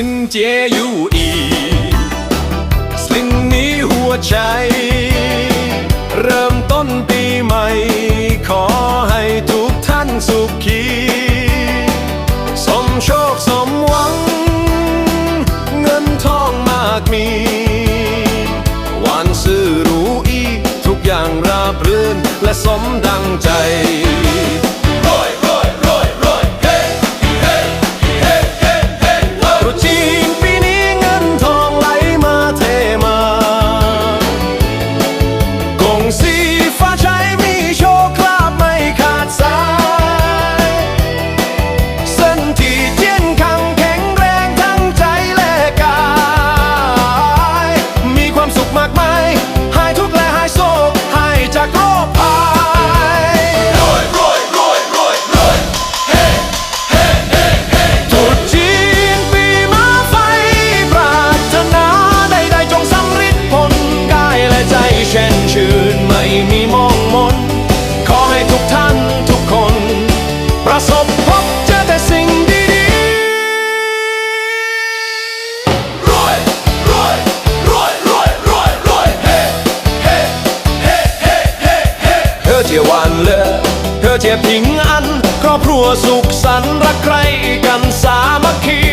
ินเจยูอีสิ้นนี้หัวใจ เริ่มต้นปีใหม่ ขอให้ทุกท่านสุขี สมโชคสมหวัง เงินทองมากมี วันซื่อรู้อี ทุกอย่างราบรื่นและสมดังใจ วันเลอเธอเจ็บทิ้งอัน ครอบครัวสุขสันต์รักใครกันสามัคคี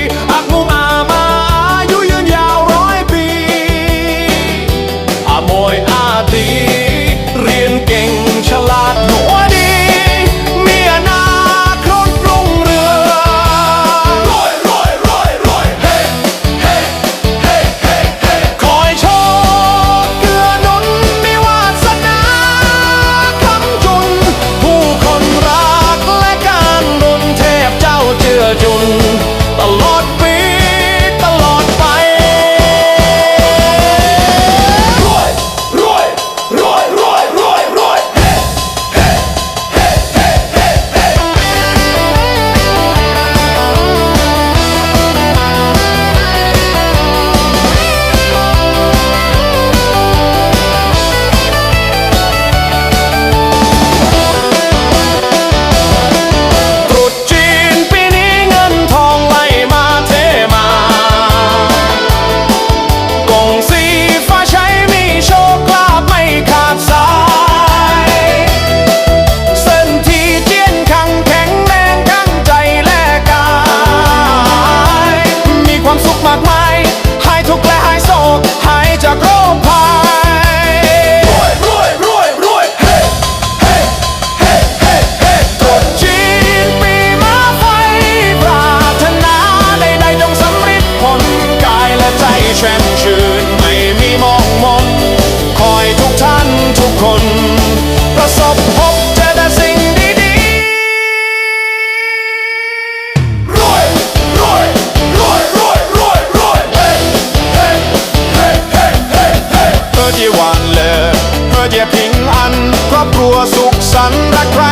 แช่มชื่นไม่มีมองมนคอยทุกท่านทุกคน ประสบพบเจอแต่สิ่งดีๆรวยรวยรวยรวยรวยรวยเฮ้เฮ้เฮ้เฮ้เฮ้เฮ้เพื่อที่วันเลยเพื่อที่พิงอัน ครอบครัวสุขสันต์รักใคร